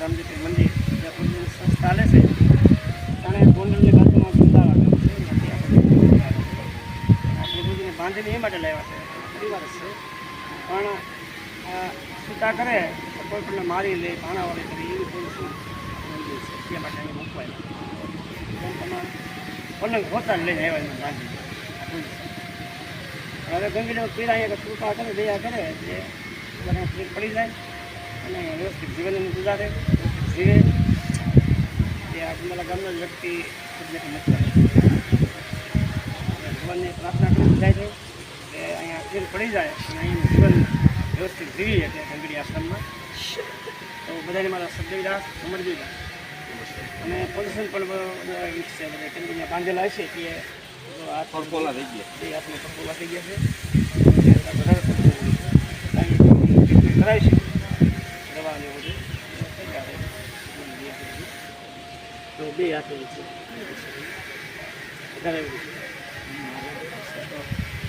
રામજી મંદિર, જ્યાં પૂજન સંસ્થા ચાલે છે. ત્યારે ગોંડલની બાજુમાં ગુંદાળા આપણે બાંધીને એ માટે લાવ્યા પરિવાર છે. પણ છૂટા કરે તો કોઈ પણ મારી લે ભાણાવાળી કરે, એવી કોઈ શું એ માટે અહીં મૂકવાય. પલંગ હોતા લઈને આવ્યા એમાં હવે ગંગીનો પીર અહીંયા છૂટા કરે દયા કરે એટલે બધા પડી જાય. અને વ્યવસ્થિત જીવન ગુજારે વ્યવસ્થિત જીવે તે આ તમારા ગામના જ વ્યક્તિ ખુદને નથી ભગવાનને પ્રાર્થના કરી જાય છે કે અહીંયા પીર પડી જાય અને અહીંનું જીવન વ્યવસ્થિત જીવી એટલે ગંગડી આશ્રમમાં તો બધાને મારા સદવિદાસ સમરજીદાસ અને પોઝિશન પણ બધા વીક છે બધા કેમ કે અહીંયા બાંધેલા હશે કે જો આ પડકોલા થઈ ગયા બે હાથને પડકોલા થઈ ગયા છે એટલે વધારે પડતું કાંઈ ટ્રીટમેન્ટ કરાવી છે દવા ને બધું થઈ ગયા છે. તો બે હાથે છે વધારે એવું છે.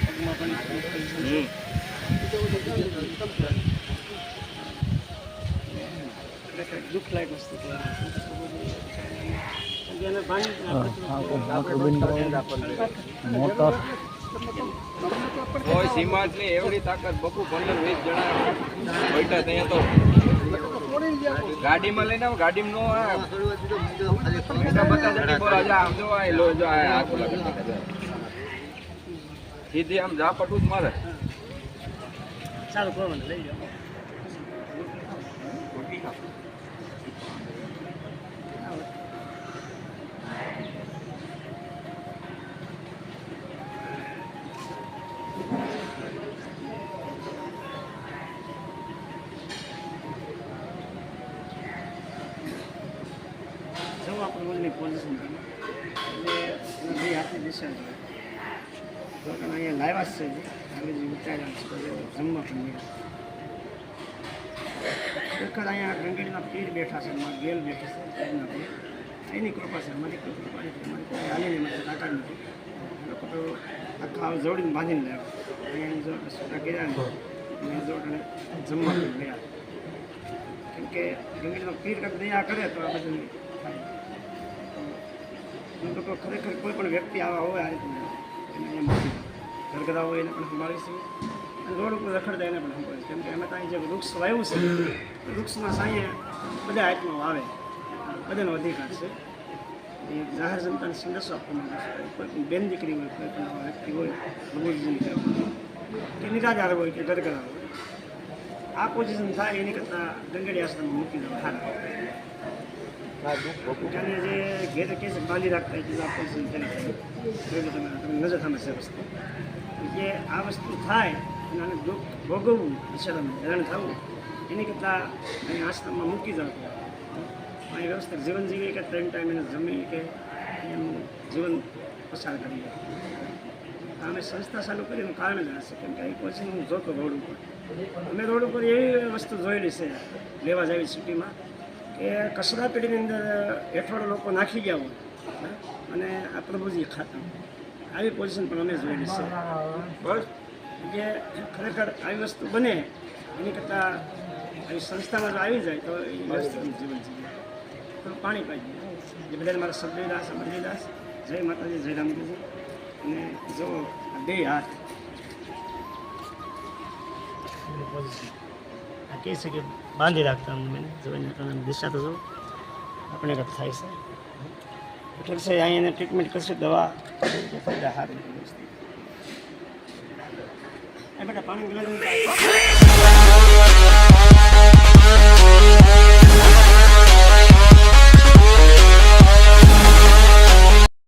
પગમાં પણ મુશ્કેલ છે. હમ એટલે કંઈક દુઃખદાયક વસ્તુ છે એને ભાંગી મોટર કોઈ સીમાટની એવડી તાકાત બકુ પંદર વીસ જણા બેઠા ત્યાં તો. ગાડીમાં લઈને આવો, ગાડીમાં નો જા, આમ જો. સીધી ઝાપટું જ મારે. ચાલો લઈ જાઓ? બોલની પોઝિશન એટલે બે હાથની દિશા જોઈએ. તો અહીંયા લાવ્યા છે આગળ જે ઉતાર્યા છે અહીંયા ગંગેડીના પીર બેઠા છે મારા ગેલ બેઠા છે, એની કૃપા છે મારી કૃપા હાલીને માટે તાકાત નથી. તો આખા જોડીને જો સુટા કર્યા ને અને જમવા ગયા. કેમ કે ગંગીનો પીર કંઈક દયા કરે તો આ બધું હું તો ખરેખર કોઈ પણ વ્યક્તિ આવા હોય આ રીતના, એને મૂકી હોય એને પણ સંભાળીશું રોડ ઉપર રખડતા એને પણ સંભાળીશું. કેમ કે અમે ત્યાં જે વૃક્ષ વાવ્યું છે, વૃક્ષમાં સાંયે બધા આત્માઓ આવે. બધાનો અધિકાર છે. એ જાહેર જનતાને સંદેશો આપવાનો કોઈ બેન દીકરી હોય, કોઈ પણ વ્યક્તિ હોય પ્રભુજીની કે નિરાધાર હોય, કે ગરગરા હોય. આ પોઝિશન થાય, એની કરતાં ગંગડી આશ્રમ મૂકી દેવા સારા અને જે ઘેર કેસ બાંધી રાખતા હોય આ પોઝિશન કરી તમે નજર સામે વસ્તુ. કે આ વસ્તુ થાય અને આને દુઃખ ભોગવવું બિચારાને હેરાન થવું, એની કરતાં આશ્રમમાં મૂકી જાવ અહીં વ્યવસ્થિત જીવન જીવીએ કે ટાઈમ એને જમીએ કે એનું જીવન પસાર કરીએ અમે સંસ્થા ચાલુ કરી એનું કારણ જ કેમ કે અહીં પછી હું જોતો રોડ ઉપર. અમે રોડ ઉપર એવી વસ્તુ જોયેલી છે લેવા જાવી સિટીમાં કે કસરા પેઢીની અંદર હેઠળ લોકો નાખી ગયા હોય અને આ પ્રભુજી ખાતા આવી પોઝિશન પણ અમે જોયેલી છે. બસ. જે ખરેખર આવી વસ્તુ બને એની કરતાં આવી સંસ્થામાં જો આવી જાય તો એ વ્યવસ્થિત જીવન જીવે. થોડું પાણી પાઈ જે બધાને મારા સભ્યદાસ અમરજીદાસ જય માતાજી જય રામજી અને જો આ બે હાથ. આ કહે છે કે બાંધી રાખતા મને જોઈને તમે દિશા તો જો આપણે કંઈક થાય છે. એટલે છે અહીંયા એને ટ્રીટમેન્ટ કરશે દવા હાથ ફાયદા સારી એ બેટા પાણી